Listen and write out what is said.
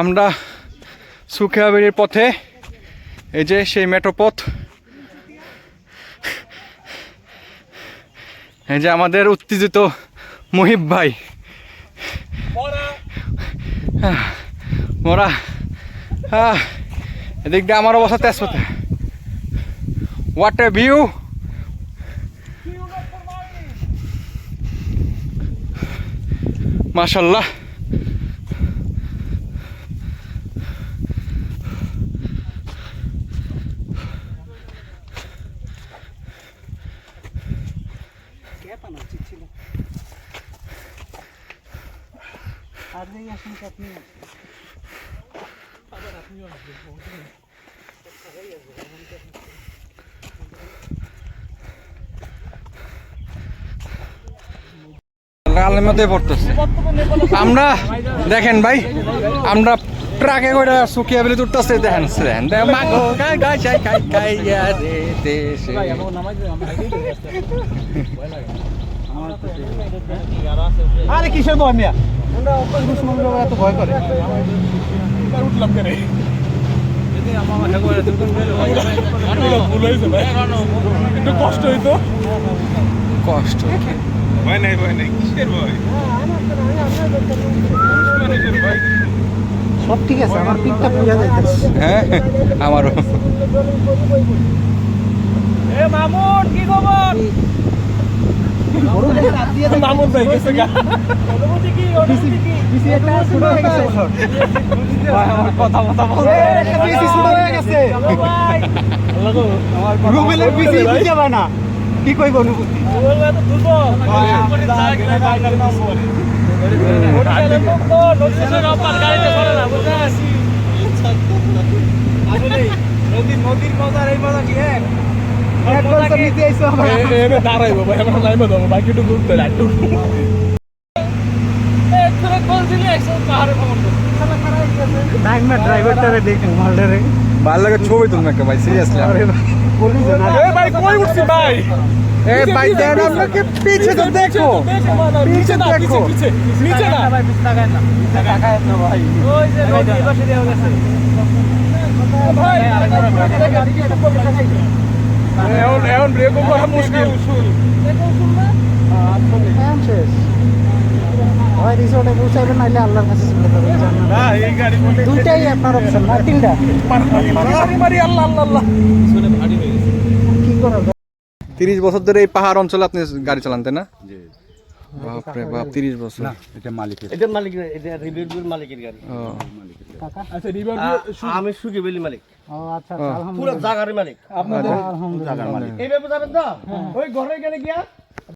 আমরা সুখিয়াবেরির পথে এই যে সেই মেট্রো পথ এই যে আমাদের উত্তেজিত মুহিব ভাই। মোরা আহ, এদিক দিয়ে আমার অবস্থা তেজপাতা। হোয়াট এ ভিউ মধ্যে আমরা দেখেন ভাই আমরা ট্রাকে করে সুকিয়া বেলে তুলতেছে দেখেন দেখেন দেখেন, আরে কিসের ভয় মিয়া? এত ভয় করে। উঠলাম কেন? একটু কষ্ট হইতো। কষ্ট ভয় নাই ভয় নাই কিসের ভয়? সব ঠিক আছে আমার পিঠটা পুজা যাইতেছে। হ্যাঁ আমারও। মামুন ভাই গেছে গা। হয়ে কথা কথা বল। হয়ে গেছে। রুবেলের না। কি কইব অনুভূতি? নদীর মজার এই মজা কি এক দাঁড়াইবো ভাই আমরা নাইমে দেবো বাকি একটু ঘুরতে একটু নাইমা ড্রাইভারটারে দেখুন মালটারে ভালো লাগে ছবি তুমি একটা ভাই সিরিয়াসলি বলি না এ ভাই কই উঠছি ভাই এ ভাই দেন আপনাকে পিছে তো দেখো পিছে পিছে নিচে না ভাই বিস্তা গায় না তাকায় না ভাই ওই যে নদী পাশে দেওয়া গেছে ভাই এখন এখন ব্রেক করা মুশকিল। শেষ হয় রিসোর্টে আল্লাহর কাছে চলে যাবেন দুইটাই আপনার অপশন না তিনটা? মারি মারি আল্লাহ আল্লাহ আল্লাহ। কি করা তিরিশ বছর ধরে এই পাহাড় অঞ্চলে আপনি গাড়ি চালান তাই না? বাপরে বাপ তিরিশ বছর। এটা মালিক এটা রিভারভিউর মালিকের গাড়ি। ও। কাকা আচ্ছা রিভার আমি সুখী বেলি মালিক। ও আচ্ছা ও। পুরো আলহামদুলিল্লাহ। জাগার মালিক। আলহামদুলিল্লাহ এইভাবে যাবেন তো? ওই ঘরে গেলে গিয়া